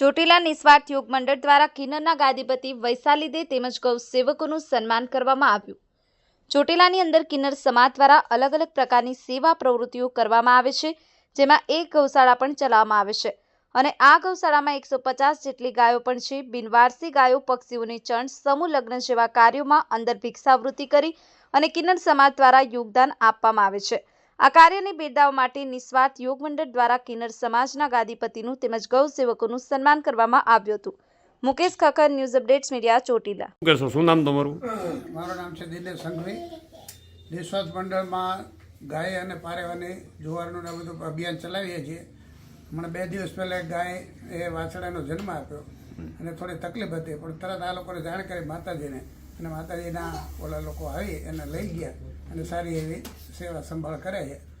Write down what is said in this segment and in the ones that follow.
ચોટીલા નિસ્વાર્થ યોગ મંડળ દ્વારા કિન્નરના ગાદીપતિ વૈશાલીદે તેમજ ગૌ સેવકોનું સન્માન કરવામાં આવ્યું. ચોટીલાની અંદર કિન્નર સમાજ દ્વારા અલગ અલગ પ્રકારની સેવા પ્રવૃત્તિઓ કરવામાં આવે છે, જેમાં એક ગૌશાળા પણ ચલાવવામાં આવે છે. અને આ ગૌશાળામાં એકસો પચાસ જેટલી ગાયો પણ છે. બિનવારસી ગાયો, પક્ષીઓની ચણ, સમૂહ લગ્ન જેવા કાર્યોમાં અંદર ભિક્ષાવૃત્તિ કરી અને કિન્નર સમાજ દ્વારા યોગદાન આપવામાં આવે છે. આ કાર્યને બિરદાવવા માટે નિસ્વાર્થ યોગ મંડળ દ્વારા કિન્નર સમાજના ગાદીપતિનું તેમજ ગૌ સેવકોનું સન્માન કરવામાં આવ્યું હતું. Mukesh Khakhar news updates media Chotila. કહેશો? શું નામ તમારું? મારું નામ છે દિનેશ સંઘવી. નિસ્વાર્થ મંડળમાં ગાય અને પારેવાની જુવારનું ને બધું અભિયાન ચલાવીએ છીએ. હમણાં બે દિવસ પહેલાં ગાય એ વાછડાનો જન્મ આપ્યો. અને થોડી તકલીફ હતી પણ તરત આ લોકોને જાણ કરી માતાજીને. અને માતાજીના ઓલા લોકો આવી એને લઈ ગયા અને સારી એવી સેવા સંભાળ કરે છે.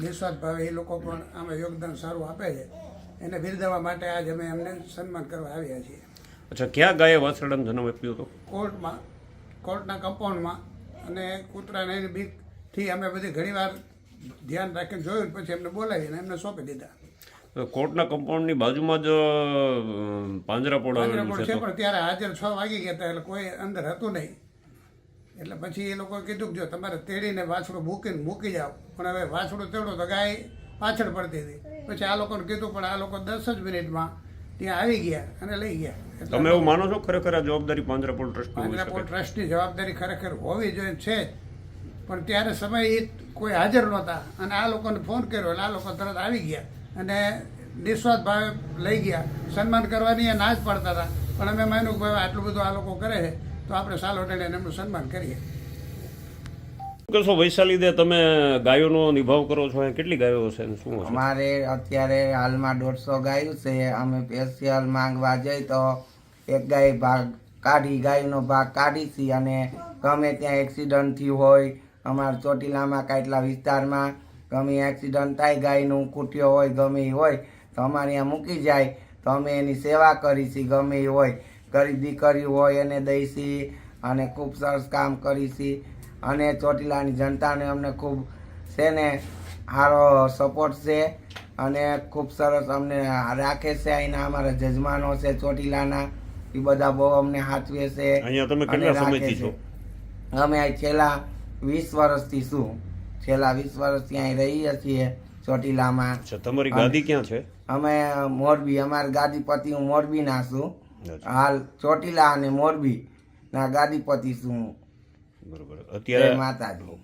નિસ્વાર્થ ભાવે એ લોકો પણ આમાં યોગદાન સારું આપે છે. એને બિરદાવવા માટે આજ અમે એમને સન્માન કરવા આવ્યા છીએ. અચ્છા ક્યાં ગાયે વાછરડાનો જન્મ આપ્યો હતો? કોર્ટમાં કોર્ટના કમ્પાઉન્ડમાં. અને કૂતરાને એની બીકથી અમે બધી ઘણીવાર ધ્યાન રાખીને જોયું પછી એમને બોલાવીને એમને સોંપી દીધા. કોર્ટના કમ્પાઉન્ડની બાજુમાં જ પાંજરાપોળ આવેલું છે પણ ત્યારે હાજર છ વાગી ગયા હતા એટલે કોઈ અંદર હતું નહીં. એટલે પછી એ લોકોએ કીધું કે જો તમારે તેડીને વાછડું મૂકીને મૂકી જાઓ. પણ હવે વાછડું તેડો તો ગાય પાછળ પડતી હતી. પછી આ લોકોને કીધું પણ આ લોકો દસ જ મિનિટમાં ત્યાં આવી ગયા અને લઈ ગયા. તમે એવું માનો છો ખરેખર આ જવાબદારી પાંજરાપોળ ટ્રસ્ટ પાંજરાપોળ ટ્રસ્ટની જવાબદારી ખરેખર હોવી જોઈએ છે પણ ત્યારે સમય કોઈ હાજર નહોતા અને આ લોકોને ફોન કર્યો એટલે આ લોકો તરત આવી ગયા. અને નિસ્વાર્થ ભાવે લઈ ગયા. સન્માન કરવાની એ ના જ પાડતા હતા. પણ અમે માન્યું કે ભાઈ આટલું બધું આ લોકો કરે છે તો આપણે સાલ એને એમનું સન્માન કરીએ. શું કહેશો વૈશાલી દે તમે ગાયોનો નિભાવ કરો છો? કેટલી ગાયો હશે શું અમારે અત્યારે હાલમાં દોઢસો ગાયો છે. અમે સ્પેશિયલ માંગવા જઈ તો એક ગાય ભાગ કાઢી ગાયનો ભાગ કાઢી છીએ અને ગમે ત્યાં એક્સિડન્ટ થયું હોય અમારા ચોટીલામાં કાંઈટલા વિસ્તારમાં ગમે એક્સિડન્ટ થાય ગાયનું કૂટ્યો હોય ગમે એ હોય તો અમારે ત્યાં મૂકી જાય. તો અમે એની સેવા કરી છીએ ગમે એ હોય. ગરીબ દીકરી હોય એને દઈશી અને ખૂબ સરસ કામ કરીશી અને ચોટીલાની જનતાને અમને ખૂબ છે ને સારો સપોર્ટ છે અને ખૂબ સરસ અમને રાખે છે અહીંના અમારા જજમાનો છે ચોટીલાના. એ બધા બહુ અમને સાચવે છે અને રાખે છે. અમે છેલ્લા વીસ વર્ષથી શું છેલ્લા વીસ વર્ષ ત્યાં રહીએ છીએ ચોટીલામાં. તમારી ગાદી ક્યાં છે? અમે મોરબી અમારા ગાદીપતિ હું મોરબીના છું. અચ્છા, હાલ ચોટીલા અને મોરબી ના ગાદીપતિ છું બરોબર. અત્યારે માતાજી.